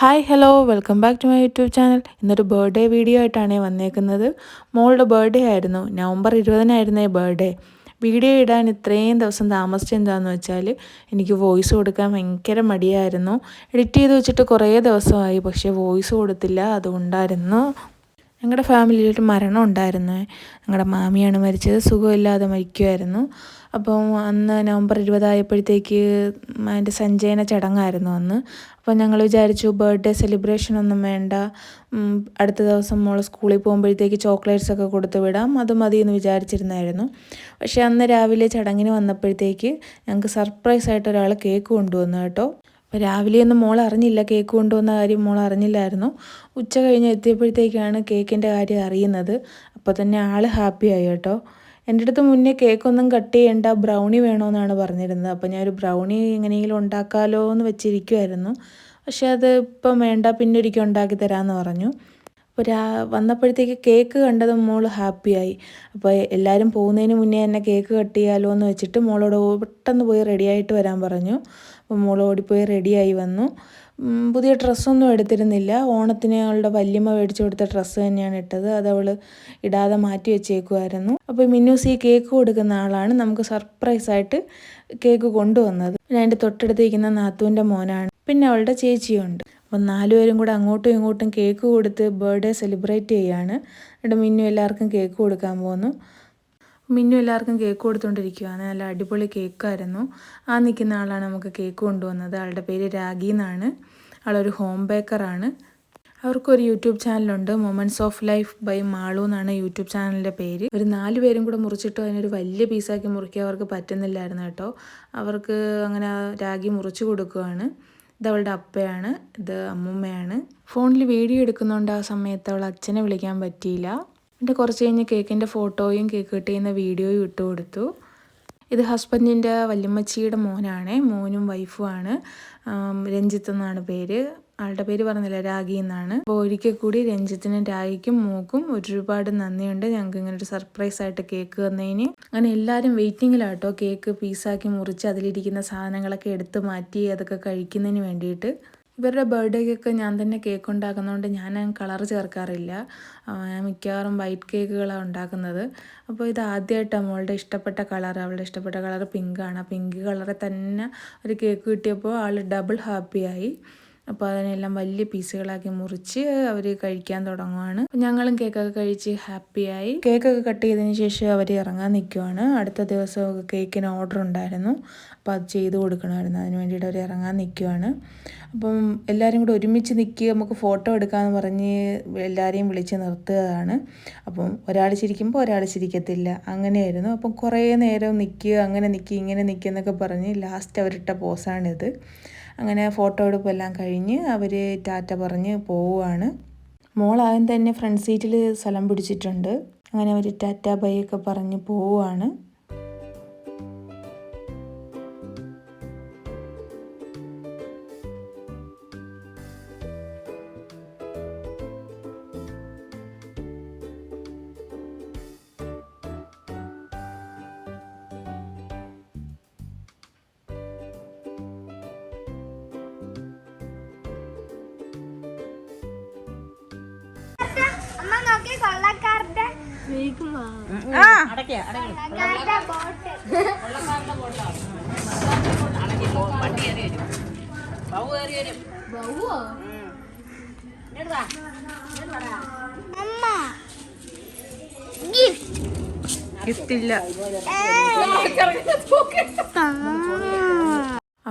Hi hello welcome back to my YouTube channel ഇന്നൊരു birthday video ആയിട്ടാണ് വന്നേക്കുന്നത്. മോളുടെ ബർത്ത്ഡേ ആയിരുന്നു. നവംബർ ഇരുപതിനായിരുന്നേ ബർത്ത്ഡേ വീഡിയോ ഇടാൻ ഇത്രയും ദിവസം താമസിച്ചത് എന്താണെന്ന് വെച്ചാൽ എനിക്ക് വോയിസ് കൊടുക്കാൻ ഭയങ്കര മടിയായിരുന്നു. എഡിറ്റ് ചെയ്ത് വെച്ചിട്ട് കുറേ ദിവസമായി പക്ഷേ വോയിസ് കൊടുത്തില്ല. അതുകൊണ്ടായിരുന്നു ഞങ്ങളുടെ ഫാമിലിയിൽ ഒരു മരണം ഉണ്ടായിരുന്നു. ഞങ്ങളുടെ മാമിയാണ് മരിച്ചത്. സുഖമില്ലാതെ മരിക്കുമായിരുന്നു അപ്പം അന്ന് നവംബർ ഇരുപതായപ്പോഴത്തേക്ക് അതിന്റെ സഞ്ജയന ചടങ്ങായിരുന്നു അന്ന്. അപ്പോൾ ഞങ്ങൾ വിചാരിച്ചു ബർത്ത്ഡേ സെലിബ്രേഷൻ ഒന്നും വേണ്ട. അടുത്ത ദിവസം മോൾ സ്കൂളിൽ പോകുമ്പോഴത്തേക്ക് ചോക്ലേറ്റ്സ് ഒക്കെ കൊടുത്തു വിടാം. അത് മതി എന്ന് വിചാരിച്ചിരുന്നായിരുന്നു. പക്ഷേ അന്ന് രാവിലെ ചടങ്ങിന് വന്നപ്പോഴത്തേക്ക് ഞങ്ങൾക്ക് സർപ്രൈസ് ആയിട്ട് ഒരാൾ കേക്ക് കൊണ്ടുവന്നു കേട്ടോ. രാവിലെയൊന്നും മോൾ അറിഞ്ഞില്ല കേക്ക് കൊണ്ടുവന്ന കാര്യം മോൾ അറിഞ്ഞില്ലായിരുന്നു. ഉച്ച കഴിഞ്ഞ് എത്തിയപ്പോഴത്തേക്കാണ് കേക്കിന്റെ കാര്യം അറിയുന്നത്. അപ്പോൾ തന്നെ ആൾ ഹാപ്പിയായി കേട്ടോ. എന്റെ അടുത്ത് മുന്നേ കേക്കൊന്നും കട്ട് ചെയ്യേണ്ട ബ്രൗണി വേണമെന്നാണ് പറഞ്ഞിരുന്നത്. അപ്പോൾ ഞാനൊരു ബ്രൗണി എങ്ങനെയെങ്കിലും ഉണ്ടാക്കാമല്ലോ എന്ന് വെച്ചിരിക്കുമായിരുന്നു പക്ഷേ അത് ഇപ്പം വേണ്ട പിന്നെ ഒരിക്കൽ ഉണ്ടാക്കി തരാമെന്ന് പറഞ്ഞു. അപ്പോൾ രാ വന്നപ്പോഴത്തേക്ക് കേക്ക് കണ്ടത് മോൾ ഹാപ്പിയായി അപ്പോൾ എല്ലാവരും പോകുന്നതിന് മുന്നേ എന്നെ കേക്ക് കട്ട് ചെയ്യാലോ എന്ന് വെച്ചിട്ട് മോളോട് പെട്ടെന്ന് പോയി റെഡിയായിട്ട് വരാൻ പറഞ്ഞു. മോൾ ഓടിപ്പോയി റെഡിയായി വന്നു. പുതിയ ഡ്രസ്സൊന്നും എടുത്തിരുന്നില്ല. ഓണത്തിന് അവളുടെ വല്യമ്മ മേടിച്ചു കൊടുത്ത ഡ്രസ്സ് തന്നെയാണ് ഇട്ടത്. അത് അവൾ ഇടാതെ മാറ്റി വെച്ചേക്കുമായിരുന്നു അപ്പോൾ മിന്നൂസ് ഈ കേക്ക് കൊടുക്കുന്ന ആളാണ്. നമുക്ക് സർപ്രൈസായിട്ട് കേക്ക് കൊണ്ടുവന്നത്. പിന്നെ അതിന്റെ തൊട്ടടുത്തിരിക്കുന്ന നാത്തൂന്റെ മോനാണ്. പിന്നെ അവളുടെ ചേച്ചിയുണ്ട്. അപ്പം നാലുപേരും കൂടെ അങ്ങോട്ടും ഇങ്ങോട്ടും കേക്ക് കൊടുത്ത് ബർത്ത്ഡേ സെലിബ്രേറ്റ് ചെയ്യാണ്. എന്നിട്ട് മിന്നു എല്ലാവർക്കും കേക്ക് കൊടുക്കാൻ പോകുന്നു മിന്നു എല്ലാവർക്കും കേക്ക് കൊടുത്തുകൊണ്ടിരിക്കുകയാണ് നല്ല അടിപൊളി കേക്കായിരുന്നു. ആ നിൽക്കുന്ന ആളാണ് നമുക്ക് കേക്ക് കൊണ്ടുവന്നത്. ആളുടെ പേര് രാഗി എന്നാണ്. ആളൊരു ഹോം ബേക്കറാണ് അവർക്കൊരു യൂട്യൂബ് ചാനലുണ്ട്. Moments of life by Malu എന്നാണ് യൂട്യൂബ് ചാനലിന്റെ പേര്. ഒരു നാല് പേരും കൂടെ മുറിച്ചിട്ട് അതിനൊരു വലിയ പീസാക്കി മുറിക്കാൻ അവർക്ക് പറ്റുന്നില്ലായിരുന്നു കേട്ടോ. അവർക്ക് അങ്ങനെ രാഗി മുറിച്ച് കൊടുക്കുകയാണ് ഇത് അവളുടെ അപ്പയാണ്. ഇത് അമ്മൂമ്മയാണ്. ഫോണിൽ വീഡിയോ എടുക്കുന്നുണ്ട് ആ സമയത്ത് അവൾ അച്ഛനെ വിളിക്കാൻ പറ്റിയില്ല. എന്നിട്ട് കുറച്ച് കഴിഞ്ഞ് കേക്കിന്റെ ഫോട്ടോയും കേക്ക് കട്ട് ചെയ്യുന്ന വീഡിയോയും ഇട്ട് കൊടുത്തു. ഇത് ഹസ്ബൻഡിന്റെ വല്യമ്മച്ചിയുടെ മോനാണ് മോനും വൈഫുമാണ് ആണ്. രഞ്ജിത്ത് എന്നാണ് പേര്. ആളുടെ പേര് പറഞ്ഞില്ല രാഗി എന്നാണ്. അപ്പോൾ ഒരിക്കൽ കൂടി രഞ്ജിത്തിനും രാഗിക്കും മോക്കും ഒരുപാട് നന്ദിയുണ്ട്. ഞങ്ങൾക്ക് ഇങ്ങനെ ഒരു സർപ്രൈസ് ആയിട്ട് കേക്ക് തന്നതിന്. അങ്ങനെ എല്ലാവരും വെയിറ്റിങ്ങിലാട്ടോ കേക്ക് പീസാക്കി മുറിച്ച് അതിലിരിക്കുന്ന സാധനങ്ങളൊക്കെ എടുത്ത് മാറ്റി അതൊക്കെ കഴിക്കുന്നതിന് വേണ്ടിയിട്ട്. ഇവരുടെ ബർത്ത്ഡേക്കൊക്കെ ഞാൻ തന്നെ കേക്ക് ഉണ്ടാക്കുന്നതുകൊണ്ട് ഞാൻ കളർ ചേർക്കാറില്ല. ഞാൻ മിക്കവാറും വൈറ്റ് കേക്കുകളാണ് ഉണ്ടാക്കുന്നത്. അപ്പോൾ ഇത് ആദ്യമായിട്ടാണ് മോളുടെ ഇഷ്ടപ്പെട്ട കളർ അവളുടെ ഇഷ്ടപ്പെട്ട കളർ പിങ്കാണ് പിങ്ക് കളറിൽ തന്നെ ഒരു കേക്ക് കിട്ടിയപ്പോൾ ആൾ ഡബിൾ ഹാപ്പിയായി അപ്പോൾ അതിനെല്ലാം വലിയ പീസുകളാക്കി മുറിച്ച് അവർ കഴിക്കാൻ തുടങ്ങുവാണ്. ഞങ്ങളും കേക്കൊക്കെ കഴിച്ച് ഹാപ്പിയായി. കേക്കൊക്കെ കട്ട് ചെയ്തതിന് ശേഷം അവർ ഇറങ്ങാൻ നിൽക്കുവാണ് അടുത്ത ദിവസം കേക്കിന് ഓർഡർ ഉണ്ടായിരുന്നു. അപ്പോൾ അത് ചെയ്ത് കൊടുക്കണമായിരുന്നു. അതിന് വേണ്ടിയിട്ട് അവർ ഇറങ്ങാൻ നിൽക്കുവാണ് അപ്പം എല്ലാവരും കൂടെ ഒരുമിച്ച് നിൽക്കുക നമുക്ക് ഫോട്ടോ എടുക്കാമെന്ന് പറഞ്ഞ് എല്ലാവരെയും വിളിച്ച് നിർത്തുകയാണ്. അപ്പം ഒരാൾ ചിരിക്കുമ്പോൾ ഒരാൾ ചിരിക്കത്തില്ല. അങ്ങനെയായിരുന്നു. അപ്പം കുറേ നേരം നിൽക്കുക അങ്ങനെ നിൽക്കുക ഇങ്ങനെ നിൽക്കുക എന്നൊക്കെ പറഞ്ഞ് ലാസ്റ്റ് അവരിട്ട പോസാണിത്. അങ്ങനെ ഫോട്ടോ എടുപ്പെല്ലാം കഴിഞ്ഞ് അവർ ടാറ്റ പറഞ്ഞ് പോവുകയാണ് മോൾ ആദ്യം തന്നെ ഫ്രണ്ട് സീറ്റിൽ സ്ഥലം പിടിച്ചിട്ടുണ്ട്. അങ്ങനെ അവർ ടാറ്റ ബൈ ഒക്കെ പറഞ്ഞ് പോവുകയാണ് നോക്കി കൊള്ളക്കാരുടെ കൊള്ളക്കാരുടെ ബോട്ട്. അമ്മ. ഗിഫ്റ്റ്. ഗിഫ്റ്റ് ഇല്ല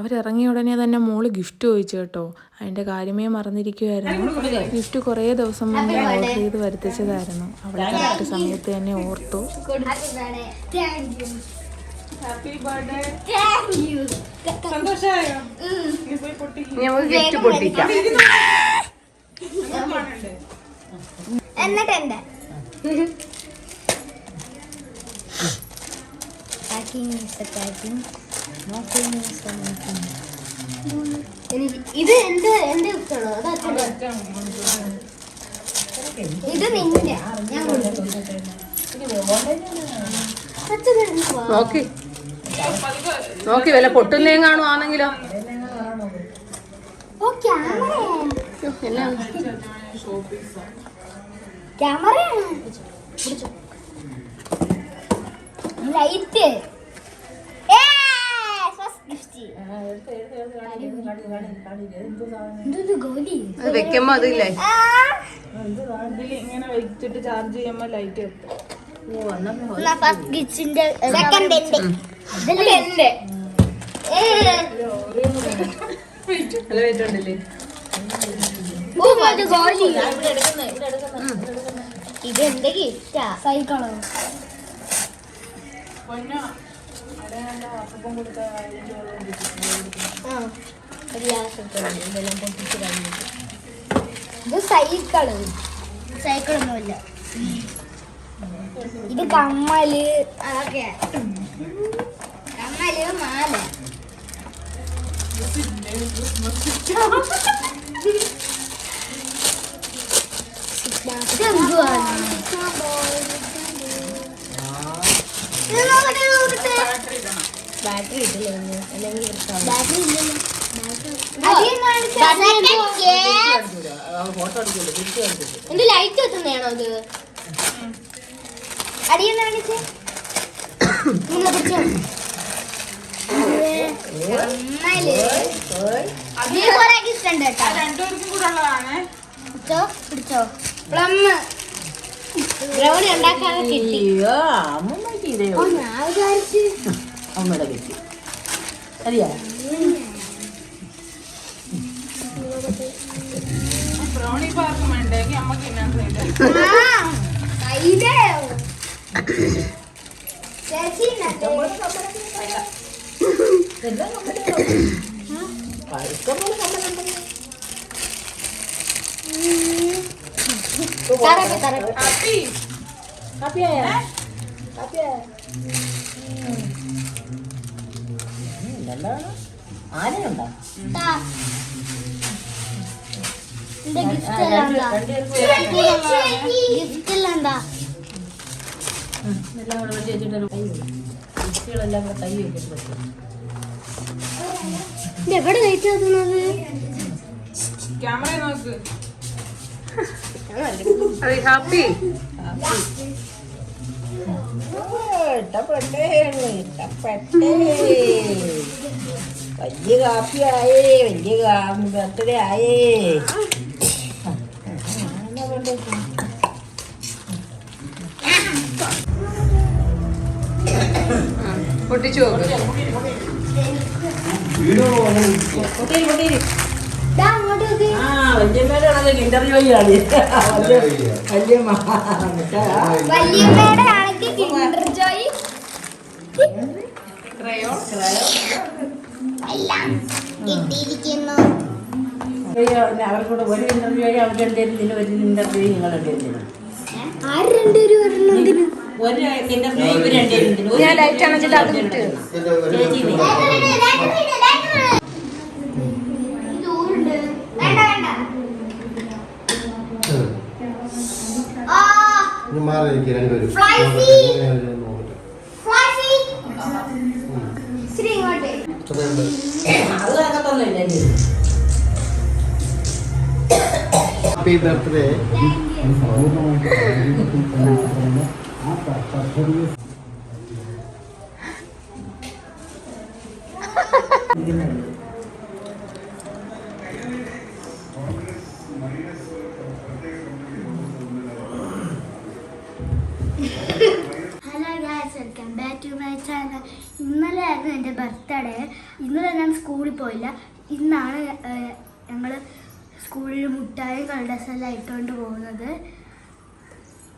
അവരിറങ്ങിയ ഉടനെ തന്നെ മോൾ ഗിഫ്റ്റ് ചോദിച്ചു കേട്ടോ. അതിന്റെ കാര്യമേ മറന്നിരിക്കുമായിരുന്നു ഗിഫ്റ്റ് കുറേ ദിവസം മുന്നേ ഓർഡർ ചെയ്ത് വരുത്തിച്ചതായിരുന്നു. അവിടെ കറക്റ്റ് സമയത്ത് തന്നെ ഓർത്തു. എന്നിട്ടെന്താ എന്നിട്ട് പാക്കിംഗ് പാക്കിംഗ് ഇത് എന്റെ എന്റെ ഗിഫ്റ്റാണോ അത് അച്ഛന്റെ ഇത് നിന്റെ. ഞാൻ. നോക്കി. നോക്കി വല്ല പൊട്ടുന്നേം കാണുവാണെങ്കിലോ? ക്യാമറ. ക്യാമറയാണ്. ലൈറ്റ്. അത് വെക്കുമ്പോ അതില്ലേ? ഇങ്ങനെ വെച്ചിട്ട് ചാർജ് ചെയ്യുമ്പോൾ ലൈറ്റ് സെക്കൻഡ് എന്റെ ഗിഫ്റ്റാ നല്ല ഇത് എന്റെ ഗിഫ്റ്റാ സൈക്കിളോ. ഇത് സൈക്കിൾ സൈക്കിളൊന്നുമില്ല. ഇത് കമ്മൽ. അതൊക്കെ. കമ്മൽ മാല. ഇതെന്തുവാണ് ബാറ്ററി ഇട്ടില്ല ബാറ്ററി എന്ത് ലൈറ്റ് എത്തുന്നതാണോ ഇത് അടിയെന്ന് കാണിച്ചേ ഇഷ്ടമുണ്ട് കേട്ടോ പിടിച്ചോ പ്ലം ബ്രൗണി ഉണ്ടാക്കാതെ കിട്ടി അയ്യോ അമ്മമ്മക്ക് ഇതേ അമ്മയുടെ വെച്ച് അറിയാ ബ്രൗണി പാർക്ക് വേണ്ടെങ്കിൽ ആനയുണ്ടോ? ഗിഫ്റ്റ് എല്ലാം എന്താ എല്ലാം കൂടെ വെച്ച് വെച്ചിട്ട് കൈ കുട്ടികളെല്ലാം കൂടെ കൈ വെച്ചിട്ട് വെച്ചു. എവിടെ ലൈറ്റ് എത്തുന്നത് ക്യാമറ നോക്ക്. ഹാപ്പി. ഹാപ്പി. ഇഷ്ടപ്പെട്ടേ ഇഷ്ടപ്പെട്ടേ. വലിയ കാപ്പിയായേ വലിയ ബർത്ത്ഡേ ആയേ പൊട്ടിച്ചു നോക്ക്. കുട്ടിയിൽ കുട്ടിയിൽ ദാ അങ്ങോട്ട് നോക്ക് ആ വല്യമ്മേടെ ഇന്റർവ്യൂ ആണ് വലിയ വലിയ വല്യമ്മയുടെ ആണെങ്കിൽ കിൻഡർ ജോയ് എല്ലാം കിട്ടിയിരിക്കുന്നു അവർക്കൂടെ ഒരു ഇന്റർവ്യൂ ആയി എന്തേലും ഇതിന് ഒരു ഇന്റർവ്യൂ നിങ്ങൾ രണ്ടുപേരും ഒരു ഇന്റർവ്യൂ ഇവർ എന്തേലും ഞാൻ ലൈറ്റ് അണച്ചിട്ട് അത് ഇനി മാറി നിൽക്കുക രണ്ടുപേരും. നോക്കട്ടെ. അതെന്ത്? അത് അകത്തൊന്നും ഇല്ല ഹാപ്പി ബർത്ത്ഡേ ഹലോ സ്കൂളിൽ പോയില്ല. ഇന്നാണ് ഞങ്ങൾ സ്കൂളിൽ മുട്ടായി കള്ളഡ്രസ്സെല്ലാം ഇട്ടുകൊണ്ട് പോകുന്നത്.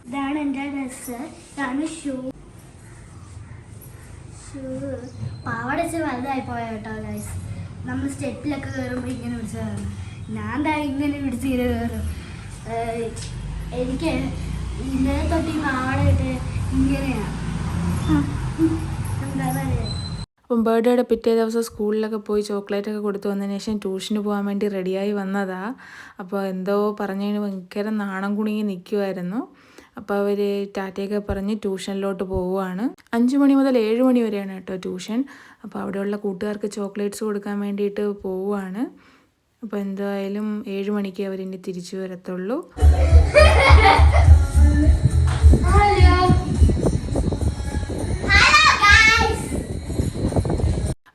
ഇതാണ് എന്റെ ഡ്രസ്സ്. ഇതാണ് ഷൂ. ഷൂ. പാവടച്ച് വലുതായി പോയ കേട്ടോ ഗൈസ് നമ്മൾ സ്റ്റെപ്പിലൊക്കെ കയറുമ്പോൾ ഇങ്ങനെ പിടിച്ചതാണ് ഞാൻ എന്താ ഇങ്ങനെ പിടിച്ച് ഇങ്ങനെ കയറും എനിക്ക് ഇന്നലെ തൊട്ട് ഈ പാവട ഇട്ട് ഇങ്ങനെയാണ് എന്താ പറയുക അപ്പം ബർത്ത്ഡേയുടെ പിറ്റേ ദിവസം സ്കൂളിലൊക്കെ പോയി ചോക്ലേറ്റ് ഒക്കെ കൊടുത്തു വന്നതിന് ശേഷം ട്യൂഷന് പോകാൻ വേണ്ടി റെഡിയായി വന്നതാ. അപ്പോൾ എന്തോ പറഞ്ഞതിന് ഭയങ്കര നാണം കുണുങ്ങി നിൽക്കുമായിരുന്നു അപ്പോൾ അവർ ടാറ്റയൊക്കെ പറഞ്ഞ് ട്യൂഷനിലോട്ട് പോവുകയാണ്. അഞ്ച് മണി മുതൽ ഏഴ് മണി വരെയാണ് കേട്ടോ ട്യൂഷൻ. അപ്പോൾ അവിടെയുള്ള കൂട്ടുകാർക്ക് ചോക്ലേറ്റ്സ് കൊടുക്കാൻ വേണ്ടിയിട്ട് പോവുകയാണ്. അപ്പോൾ എന്തായാലും ഏഴ് മണിക്ക് അവരിനി തിരിച്ചു വരത്തുള്ളൂ.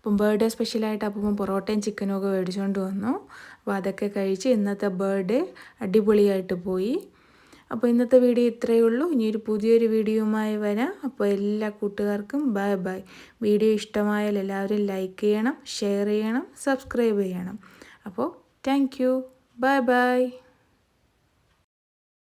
അപ്പം ബർത്ത്ഡേ സ്പെഷ്യലായിട്ട് അപ്പം പൊറോട്ടയും ചിക്കനും ഒക്കെ മേടിച്ചുകൊണ്ട് വന്നു. അപ്പോൾ അതൊക്കെ കഴിച്ച് ഇന്നത്തെ ബർത്ത്ഡേ അടിപൊളിയായിട്ട് പോയി. അപ്പോൾ ഇന്നത്തെ വീഡിയോ ഇത്രയേ ഉള്ളൂ. ഇനിയൊരു പുതിയൊരു വീഡിയോയുമായി വരാം. അപ്പോൾ എല്ലാ കൂട്ടുകാർക്കും ബൈ ബൈ. വീഡിയോ ഇഷ്ടമായാൽ എല്ലാവരും ലൈക്ക് ചെയ്യണം ഷെയർ ചെയ്യണം സബ്സ്ക്രൈബ് ചെയ്യണം. അപ്പോൾ താങ്ക് യു. Bye bye.